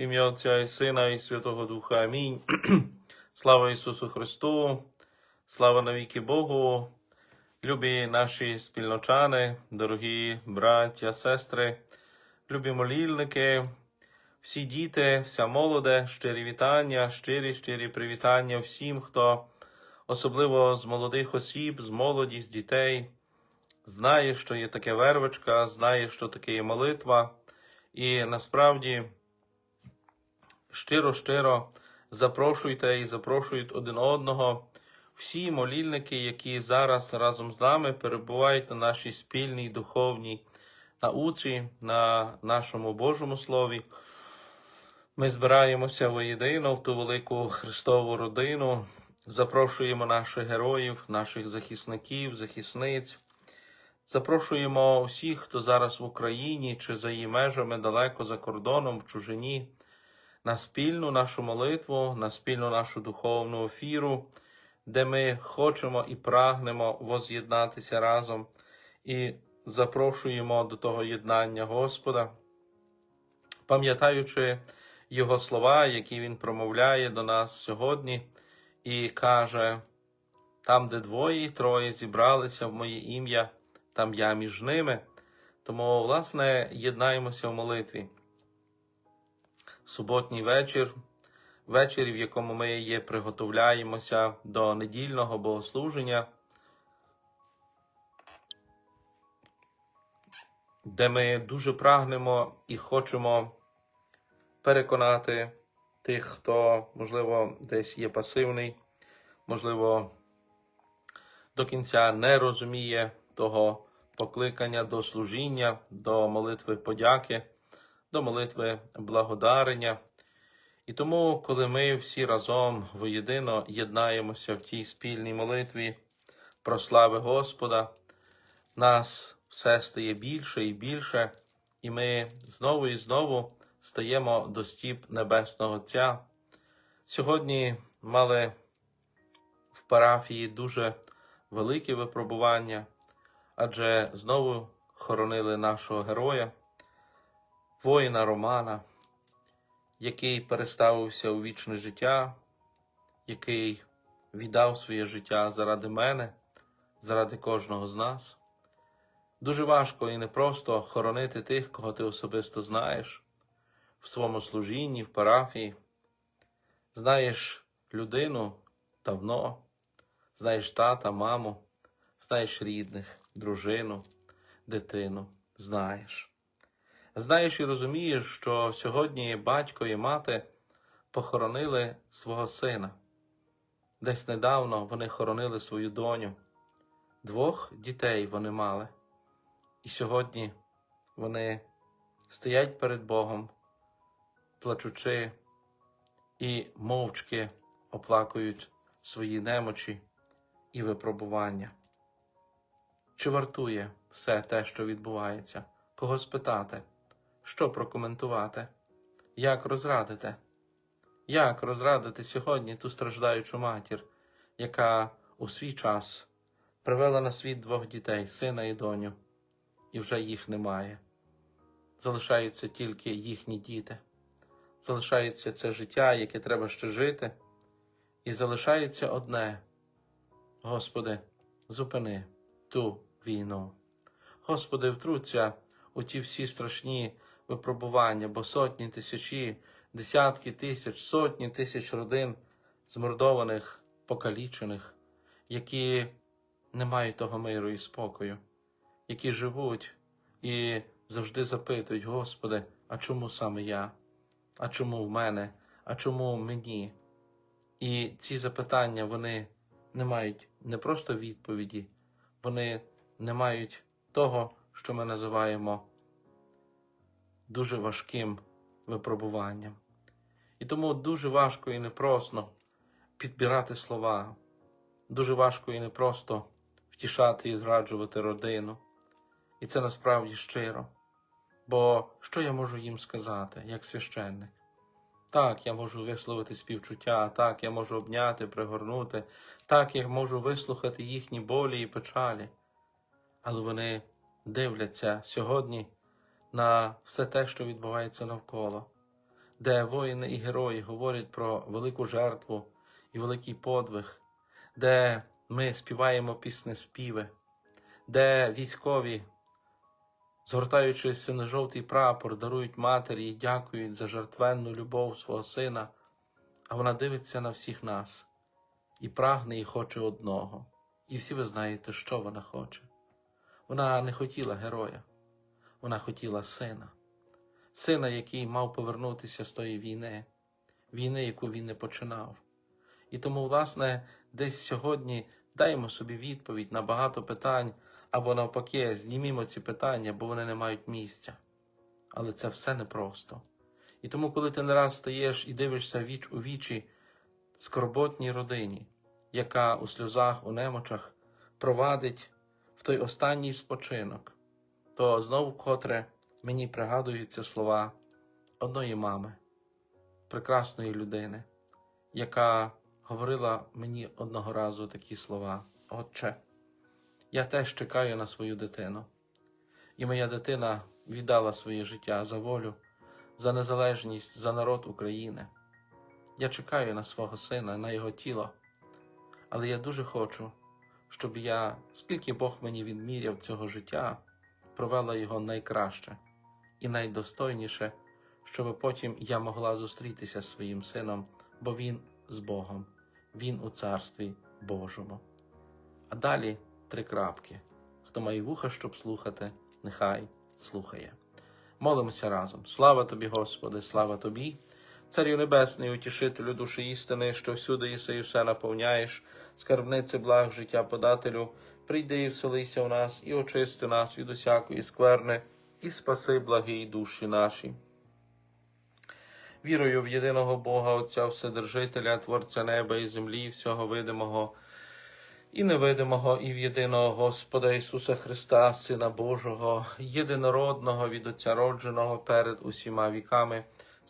ім'я Отця і Сина, і Святого Духа. Амінь. Слава Ісусу Христу, слава навіки Богу, любі наші спільночани, дорогі браття, сестри, любі молільники, всі діти, вся молоде, щирі вітання, щирі, щирі привітання всім, хто особливо з молодих осіб, з молоді, з дітей, знає, що є таке вервочка, знає, що таке є молитва, і насправді щиро-щиро запрошуйте і запрошують один одного. Всі молільники, які зараз разом з нами перебувають на нашій спільній духовній науці, на нашому Божому Слові. Ми збираємося воєдино в ту велику Христову родину, запрошуємо наших героїв, наших захисників, захисниць. Запрошуємо всіх, хто зараз в Україні чи за її межами далеко за кордоном, в чужині, на спільну нашу молитву, на спільну нашу духовну ефіру, де ми хочемо і прагнемо воз'єднатися разом і запрошуємо до того єднання Господа, пам'ятаючи Його слова, які Він промовляє до нас сьогодні, і каже: там, де двоє і троє зібралися в моє ім'я, там я між ними. Тому, власне, єднаємося в молитві. Суботній вечір, вечір, в якому ми є, приготовляємося до недільного богослуження, де ми дуже прагнемо і хочемо переконати тих, хто, можливо, десь є пасивний, можливо, до кінця не розуміє того покликання до служіння, до молитви подяки, до молитви благодарення. І тому, коли ми всі разом воєдино єднаємося в тій спільній молитві про слави Господа, нас все стає більше і більше, і ми знову і знову стаємо до стіп Небесного Отця. Сьогодні мали в парафії дуже велике випробування, адже знову хоронили нашого героя, воїна Романа, який переставився у вічне життя, який віддав своє життя заради мене, заради кожного з нас. Дуже важко і непросто хоронити тих, кого ти особисто знаєш в своєму служінні, в парафії. Знаєш людину давно, знаєш тата, маму, знаєш рідних, дружину, дитину, знаєш. Знаєш і розумієш, що сьогодні батько і мати похоронили свого сина. Десь недавно вони хоронили свою доню. Двох дітей вони мали. І сьогодні вони стоять перед Богом, плачучи і мовчки оплакують свої немочі і випробування. Чи вартує все те, що відбувається? Кого спитати? Що прокоментувати? Як розрадити? Як розрадити сьогодні ту страждаючу матір, яка у свій час привела на світ двох дітей, сина і доню, і вже їх немає. Залишаються тільки їхні діти, залишається це життя, яке треба ще жити, і залишається одне. Господи, зупини ту війну. Господи, втруться у ті всі страшні випробування, бо сотні, тисячі, десятки тисяч, сотні тисяч родин змордованих, покалічених, які не мають того миру і спокою, які живуть і завжди запитують, Господи, а чому саме я? А чому в мене? А чому мені? І ці запитання вони не мають не просто відповіді, вони не мають того, що ми називаємо дуже важким випробуванням. І тому дуже важко і непросто підбирати слова, дуже важко і непросто втішати і зраджувати родину. І це насправді щиро. Бо що я можу їм сказати, як священник? Так, я можу висловити співчуття, так, я можу обняти, пригорнути, так, я можу вислухати їхні болі і печалі. Але вони дивляться сьогодні на все те, що відбувається навколо, де воїни і герої говорять про велику жертву і великий подвиг, де ми співаємо пісні співи, де військові, згортаючи сино-жовтий прапор, дарують матері і дякують за жертвенну любов свого сина, а вона дивиться на всіх нас і прагне і хоче одного. І всі ви знаєте, що вона хоче. Вона не хотіла героя, вона хотіла сина, сина, який мав повернутися з тої війни, війни, яку він не починав. І тому, власне, десь сьогодні даємо собі відповідь на багато питань, або навпаки, знімімо ці питання, бо вони не мають місця. Але це все непросто. І тому, коли ти не раз стаєш і дивишся віч у вічі скорботній родині, яка у сльозах, у немочах провадить в той останній спочинок, то знову котре мені пригадуються слова одної мами, прекрасної людини, яка говорила мені одного разу такі слова: Отче, я теж чекаю на свою дитину, і моя дитина віддала своє життя за волю, за незалежність, за народ України. Я чекаю на свого сина, на його тіло, але я дуже хочу, щоб я, скільки Бог мені відміряв цього життя, провела його найкраще і найдостойніше, щоб потім я могла зустрітися з своїм сином, бо він з Богом, він у царстві Божому. А далі три крапки. Хто має вуха, щоб слухати, нехай слухає. Молимося разом. Слава тобі, Господи, слава тобі, Царю Небесний, утішителю душі істини, що всюди єси і все наповняєш, скарбниці благ життя подателю, прийди і вселися в нас, і очисти нас від усякої скверни, і спаси благі душі наші. Вірую в єдиного Бога, Отця Вседержителя, Творця неба і землі, всього видимого і невидимого, і в єдиного Господа Ісуса Христа, Сина Божого, єдинородного від Отця родженого перед усіма віками,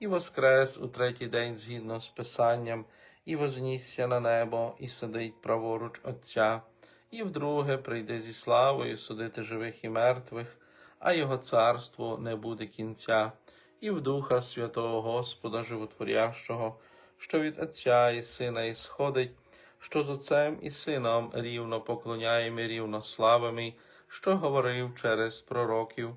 і воскрес у третій день згідно з Писанням, і вознісся на небо, і сидить праворуч Отця, і вдруге прийде зі славою судити живих і мертвих, а його царству не буде кінця. І в Духа Святого Господа Животворящого, що від Отця і Сина ісходить, що з Отцем і Сином рівно поклоняємо рівно славимо, що говорив через пророків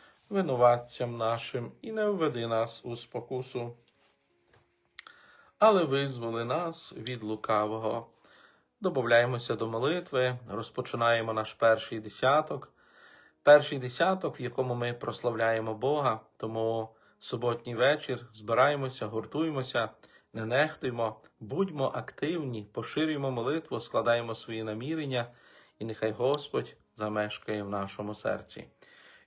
винуватцям нашим, і не введи нас у спокусу, але визволи нас від лукавого. Добавляємося до молитви, розпочинаємо наш перший десяток. Перший десяток, в якому ми прославляємо Бога, тому суботній вечір збираємося, гуртуємося, не нехтуємо, будьмо активні, поширюємо молитву, складаємо свої намірення, і нехай Господь замешкає в нашому серці.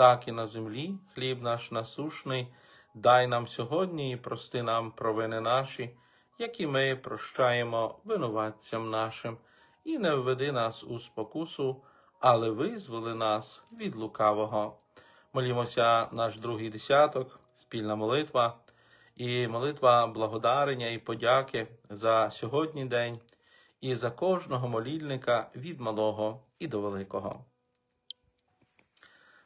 так і на землі, хліб наш насушний, дай нам сьогодні і прости нам провини наші, які ми прощаємо винуватцям нашим, і не введи нас у спокусу, але визволи нас від лукавого. Молімося наш другий десяток, спільна молитва і молитва благодарення і подяки за сьогодні день і за кожного молільника від малого і до великого.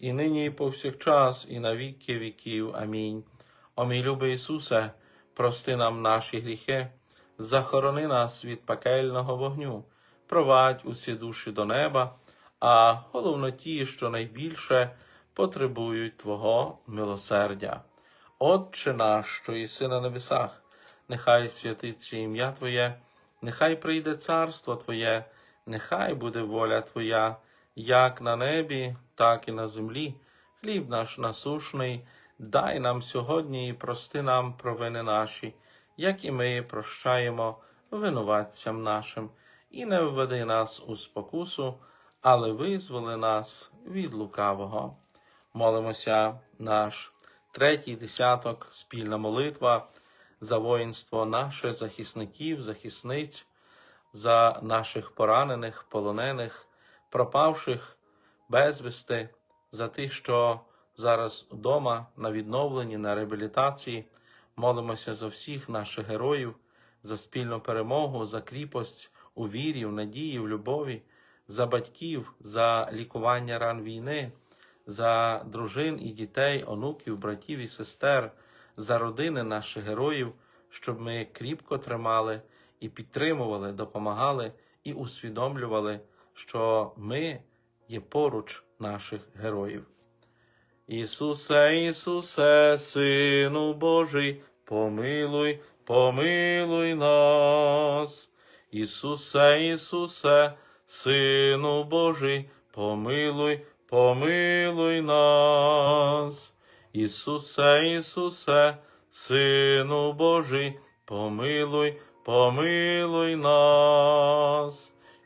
і нині, і повсякчас, і на віки віків. Амінь. О мій любий Ісусе, прости нам наші гріхи, захорони нас від пекельного вогню, провадь усі душі до неба, а головно ті, що найбільше потребують Твого милосердя. Отче наш, що єси на небесах, нехай святиться ім'я Твоє, нехай прийде царство Твоє, нехай буде воля Твоя, як на небі, так і на землі. Хліб наш насушний, дай нам сьогодні і прости нам провини наші, як і ми прощаємо винуватцям нашим, і не введи нас у спокусу, але визволи нас від лукавого. Молимося наш третій десяток, спільна молитва за воїнство наше, захисників, захисниць, за наших поранених, полонених, пропавших безвісти, за тих, що зараз вдома на відновленні, на реабілітації. Молимося за всіх наших героїв, за спільну перемогу, за кріпость у вірі, в надії, в любові, за батьків, за лікування ран війни, за дружин і дітей, онуків, братів і сестер, за родини наших героїв, щоб ми кріпко тримали і підтримували, допомагали і усвідомлювали, що ми є поруч наших героїв. Ісусе, Ісусе, Сину Божий, помилуй, помилуй нас. Ісусе, Ісусе, Сину Божий, помилуй, помилуй нас. Ісусе, Ісусе, Сину Божий, помилуй, помилуй нас.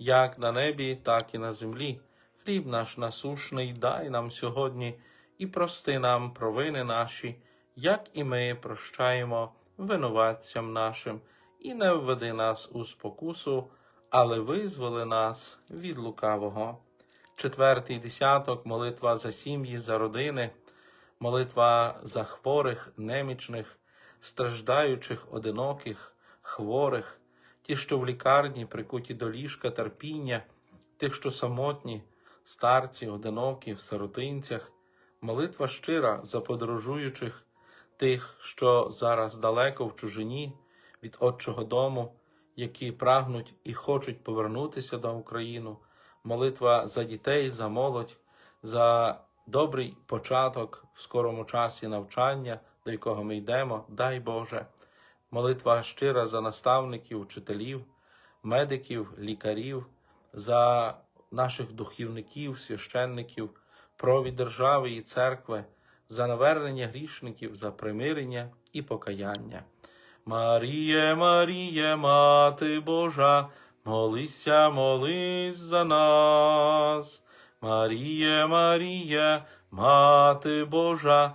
як на небі, так і на землі. Хліб наш насушний дай нам сьогодні і прости нам провини наші, як і ми прощаємо винуватцям нашим, і не введи нас у спокусу, але визволи нас від лукавого. Четвертий десяток молитва за сім'ї, за родини, молитва за хворих, немічних, страждаючих, одиноких, хворих, ті, що в лікарні прикуті до ліжка терпіння, тих, що самотні, старці, одинокі, в сиротинцях, молитва щира за подорожуючих, тих, що зараз далеко в чужині від Отчого дому, які прагнуть і хочуть повернутися до України, молитва за дітей, за молодь, за добрий початок в скорому часі навчання, до якого ми йдемо, дай Боже, молитва щира за наставників, вчителів, медиків, лікарів, за наших духівників, священників, провід держави і церкви, за навернення грішників, за примирення і покаяння. Маріє, Маріє, Мати Божа, молися, молись за нас. Маріє, Маріє, Мати Божа,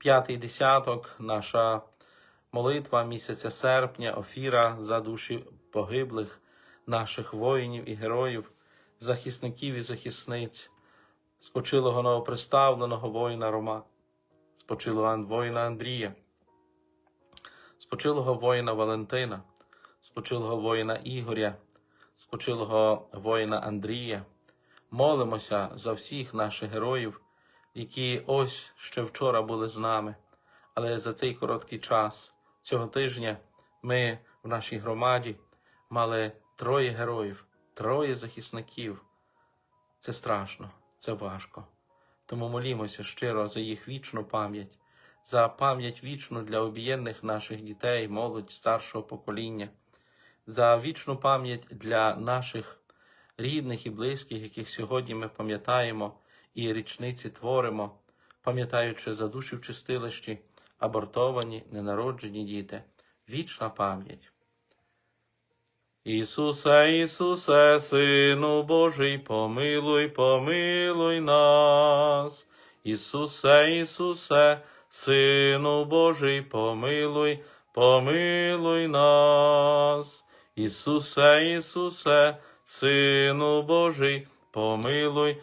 П'ятий десяток, наша молитва місяця серпня, офіра за душі погиблих, наших воїнів і героїв, захисників і захисниць, спочилого новоприставленого воїна Рома, спочилого воїна Андрія, спочилого воїна Валентина, спочилого воїна Ігоря, спочилого воїна Андрія. Молимося за всіх наших героїв, які ось ще вчора були з нами. Але за цей короткий час цього тижня ми в нашій громаді мали троє героїв, троє захисників. Це страшно, це важко. Тому молімося щиро за їх вічну пам'ять, за пам'ять вічну для об'єднаних наших дітей, молодь старшого покоління, за вічну пам'ять для наших рідних і близьких, яких сьогодні ми пам'ятаємо і річниці творимо, пам'ятаючи за душі в чистилищі, абортовані, ненароджені діти, вічна пам'ять. Ісусе, Ісусе, Сину Божий, помилуй, помилуй нас. Ісусе, Ісусе, Сину Божий, помилуй, помилуй нас. Ісусе, Ісусе, Сину Божий, помилуй,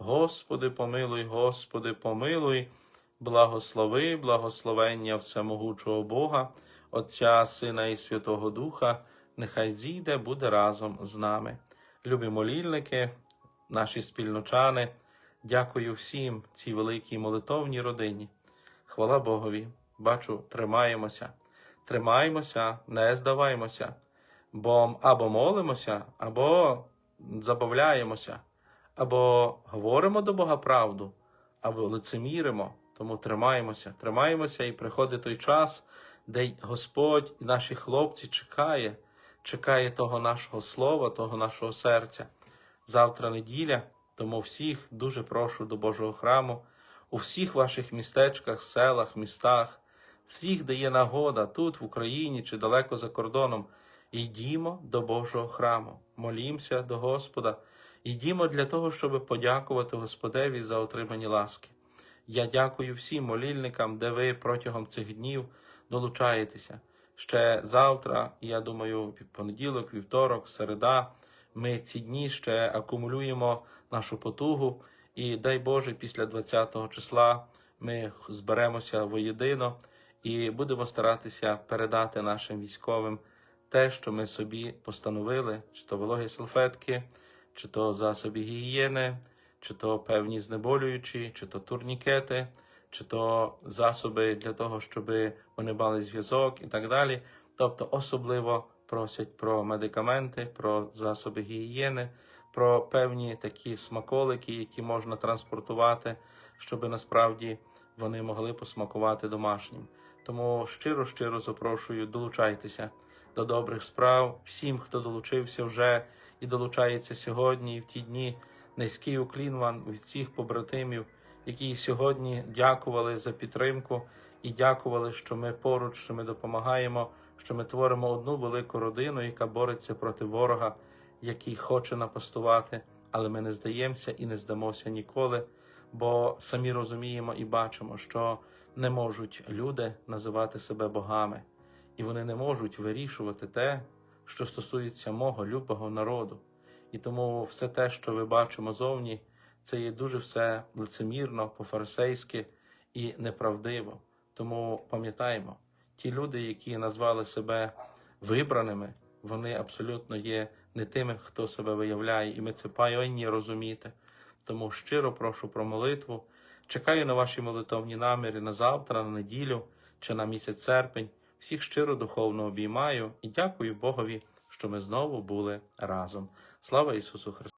Господи, помилуй, Господи, помилуй, благослови, благословення всемогучого Бога, Отця, Сина і Святого Духа, нехай зійде, буде разом з нами. Любі молільники, наші спільночани, дякую всім цій великій молитовній родині. Хвала Богові, бачу, тримаємося, тримаємося, не здаваємося, бо або молимося, або забавляємося, або говоримо до Бога правду, або лицеміримо. Тому тримаємося, тримаємося, і приходить той час, де Господь і наші хлопці чекає, чекає того нашого слова, того нашого серця. Завтра неділя, тому всіх дуже прошу до Божого храму, у всіх ваших містечках, селах, містах, всіх, де є нагода, тут, в Україні чи далеко за кордоном, йдімо до Божого храму, молімося до Господа, йдімо для того, щоб подякувати Господеві за отримані ласки. Я дякую всім молільникам, де ви протягом цих днів долучаєтеся. Ще завтра, я думаю, понеділок, вівторок, середа, ми ці дні ще акумулюємо нашу потугу, і дай Боже, після 20-го числа ми зберемося воєдино і будемо старатися передати нашим військовим те, що ми собі постановили, чи то вологі салфетки, чи то засоби гігієни, чи то певні знеболюючі, чи то турнікети, чи то засоби для того, щоб вони мали зв'язок і так далі. Тобто особливо просять про медикаменти, про засоби гігієни, про певні такі смаколики, які можна транспортувати, щоб насправді вони могли посмакувати домашнім. Тому щиро щиро запрошую, долучайтеся до добрих справ всім, хто долучився вже і долучається сьогодні, і в ті дні. Низький уклін вам від всіх побратимів, які сьогодні дякували за підтримку і дякували, що ми поруч, що ми допомагаємо, що ми творимо одну велику родину, яка бореться проти ворога, який хоче напастувати, але ми не здаємося і не здамося ніколи, бо самі розуміємо і бачимо, що не можуть люди називати себе богами, і вони не можуть вирішувати те, що стосується мого любого народу. І тому все те, що ми бачимо зовні, це є дуже все лицемірно, по-фарисейськи і неправдиво. Тому пам'ятаємо, ті люди, які назвали себе вибраними, вони абсолютно є не тими, хто себе виявляє, і ми це повинні розуміти. Тому щиро прошу про молитву. Чекаю на ваші молитовні наміри на завтра, на неділю чи на місяць серпень. Всіх щиро духовно обіймаю і дякую Богові, що ми знову були разом. Слава Ісусу Христу!